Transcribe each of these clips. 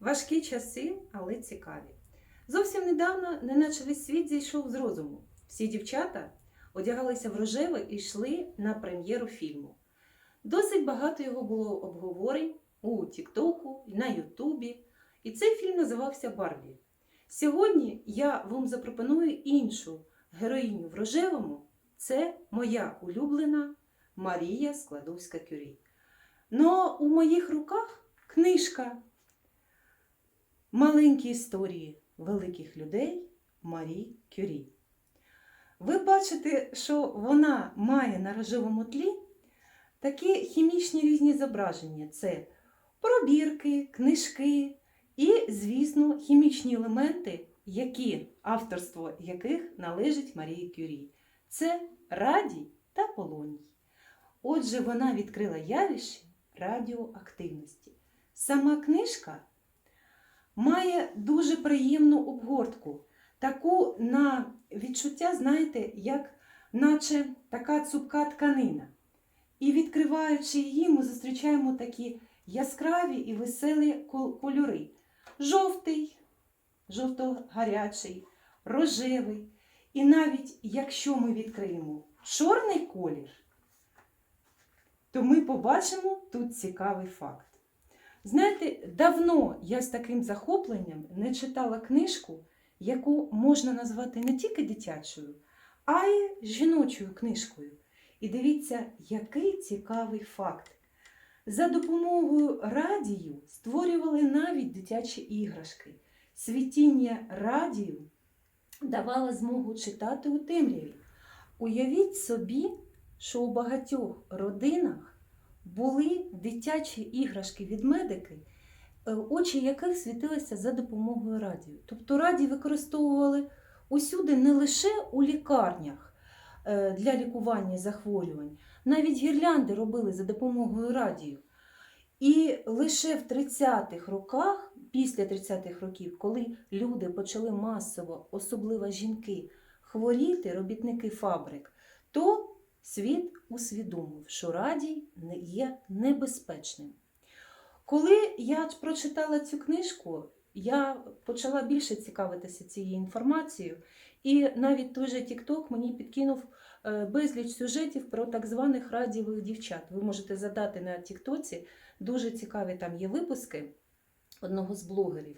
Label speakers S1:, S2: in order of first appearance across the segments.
S1: Важкі часи, але цікаві. Зовсім недавно, неначе весь світ зійшов з розуму. Всі дівчата одягалися в рожеве і йшли на прем'єру фільму. Досить багато його було обговорень у Тіктоку, на Ютубі. І цей фільм називався Барбі. Сьогодні я вам запропоную іншу героїню в рожевому. Це моя улюблена Марія Складовська Кюрі. Но у моїх руках книжка Маленькі історії великих людей Марі Кюрі. Ви бачите, що вона має на рожевому тлі такі хімічні різні зображення: це пробірки, книжки і, звісно, хімічні елементи, які, авторство яких належить Марії Кюрі. Це радій та полоній. Отже, вона відкрила явище радіоактивності. Сама книжка має дуже приємну обгортку, таку на відчуття, знаєте, як наче така цупка тканина. І відкриваючи її, ми зустрічаємо такі яскраві і веселі кольори. Жовтий, жовто-гарячий, рожевий. І навіть якщо ми відкриємо чорний колір, то ми побачимо тут цікавий факт. Знаєте, давно я з таким захопленням не читала книжку, яку можна назвати не тільки дитячою, а й жіночою книжкою. І дивіться, який цікавий факт. За допомогою радію створювали навіть дитячі іграшки. Світіння радію давало змогу читати у темряві. Уявіть собі, що у багатьох родинах були дитячі іграшки від медики, е, очі яких світилися за допомогою радію. Тобто радій використовували усюди не лише у лікарнях е, для лікування захворювань, навіть гірлянди робили за допомогою радію. І лише в 30-х роках, після 30-х років, коли люди почали масово, особливо жінки, хворіти, робітники фабрик, то світ усвідомив, що радій є небезпечним. Коли я прочитала цю книжку, я почала більше цікавитися цією інформацією, і навіть той же TikTok мені підкинув е, безліч сюжетів про так званих радієвих дівчат. Ви можете задати на Тіктоці, дуже цікаві там є випуски одного з блогерів.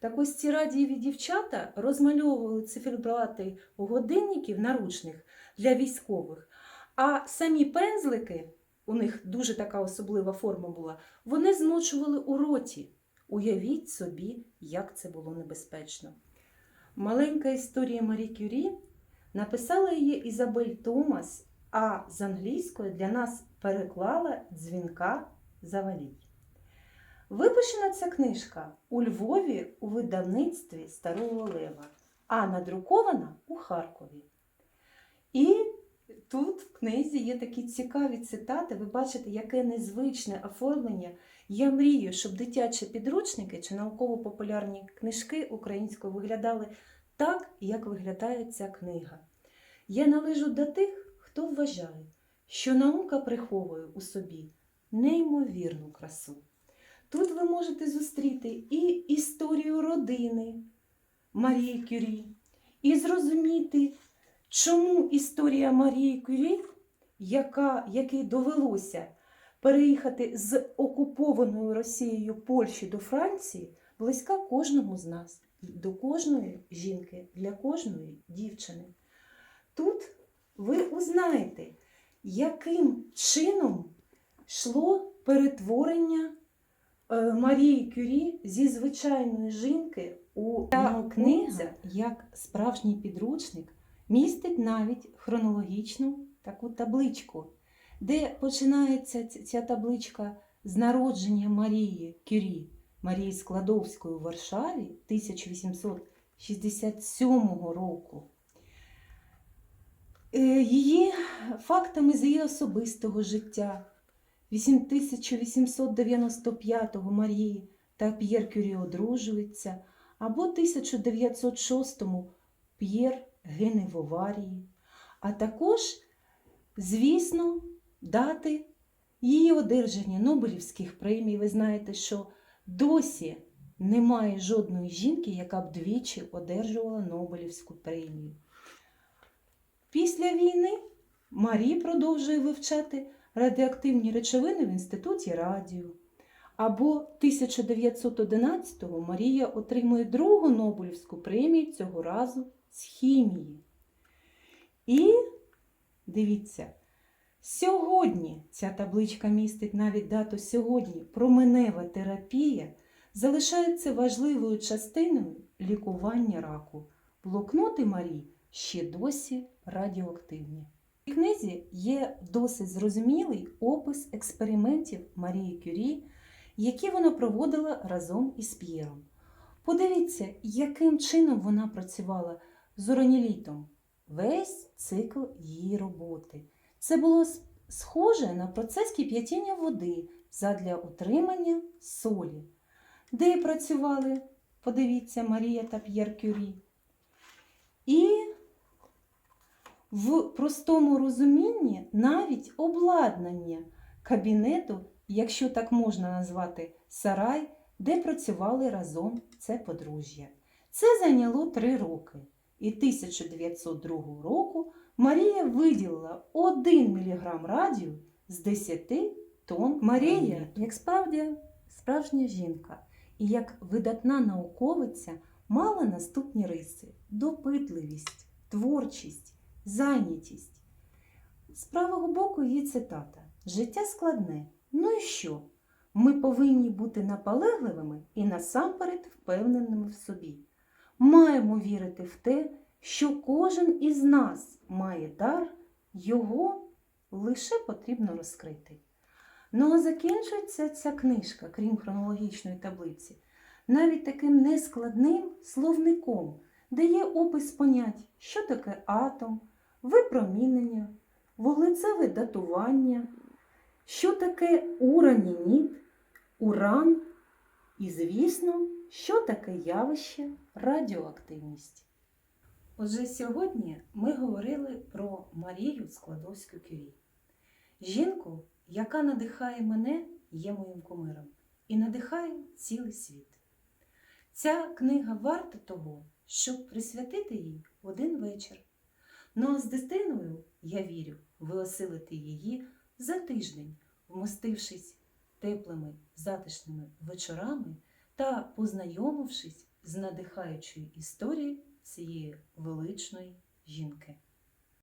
S1: Так ось ці радієві дівчата розмальовували циферблати годинників наручних для військових, а самі пензлики, у них дуже така особлива форма була, вони змочували у роті. Уявіть собі, як це було небезпечно. Маленька історія Марі Кюрі написала її Ізабель Томас, а з англійської для нас переклала дзвінка Завалій. Випущена ця книжка у Львові у видавництві Старого Лева, а надрукована у Харкові. І тут в книзі є такі цікаві цитати. Ви бачите, яке незвичне оформлення. Я мрію, щоб дитячі підручники чи науково-популярні книжки українською виглядали так, як виглядає ця книга. Я належу до тих, хто вважає, що наука приховує у собі неймовірну красу. Тут ви можете зустріти і історію родини Марії Кюрі, і зрозуміти, чому історія Марії Кюрі, яка, якій довелося переїхати з окупованої Росією Польщі до Франції, близька кожному з нас, до кожної жінки, для кожної дівчини. Тут ви узнаєте, яким чином йшло перетворення е, Марії Кюрі зі звичайної жінки у
S2: Та
S1: книзя, як справжній підручник, містить навіть хронологічну таку табличку, де починається ця табличка з народження Марії Кюрі, Марії Складовської у Варшаві 1867 року. Е, Її фактами з її особистого життя 1895-го Марії та П'єр Кюрі одружуються, або 1906-му П'єр гине в аварії, а також, звісно, дати її одержання Нобелівських премій. Ви знаєте, що досі немає жодної жінки, яка б двічі одержувала Нобелівську премію. Після війни Марі продовжує вивчати радіоактивні речовини в Інституті радіо. Або 1911-го Марія отримує другу Нобелівську премію цього разу з хімії. І дивіться, сьогодні ця табличка містить навіть дату сьогодні. Променева терапія залишається важливою частиною лікування раку. Блокноти Марії ще досі радіоактивні. У книзі є досить зрозумілий опис експериментів Марії Кюрі, які вона проводила разом із П'єром. Подивіться, яким чином вона працювала з уранілітом весь цикл її роботи. Це було схоже на процес кип'ятіння води задля утримання солі. Де працювали, подивіться, Марія та П'єр Кюрі. І в простому розумінні навіть обладнання кабінету, якщо так можна назвати сарай, де працювали разом це подружжя. Це зайняло три роки. І 1902 року Марія виділила 1 мг радію з 10 тонн. Марія, як справді справжня жінка, і як видатна науковиця, мала наступні риси: допитливість, творчість, зайнятість. З правого боку її цитата: Життя складне. Ну і що? Ми повинні бути наполегливими і насамперед впевненими в собі. Маємо вірити в те, що кожен із нас має дар, його лише потрібно розкрити. Ну а закінчується ця книжка, крім хронологічної таблиці, навіть таким нескладним словником, де є опис понять, що таке атом, випромінення, вуглецеве датування, що таке уранініт, уран і, звісно, що таке явище радіоактивність. Отже, сьогодні ми говорили про Марію Складовську Кюрі. Жінку, яка надихає мене, є моїм кумиром, і надихає цілий світ. Ця книга варта того, щоб присвятити їй один вечір. Ну а з дитиною, я вірю, ви її за тиждень, вмостившись теплими затишними вечорами та познайомившись з надихаючою історією цієї величної жінки.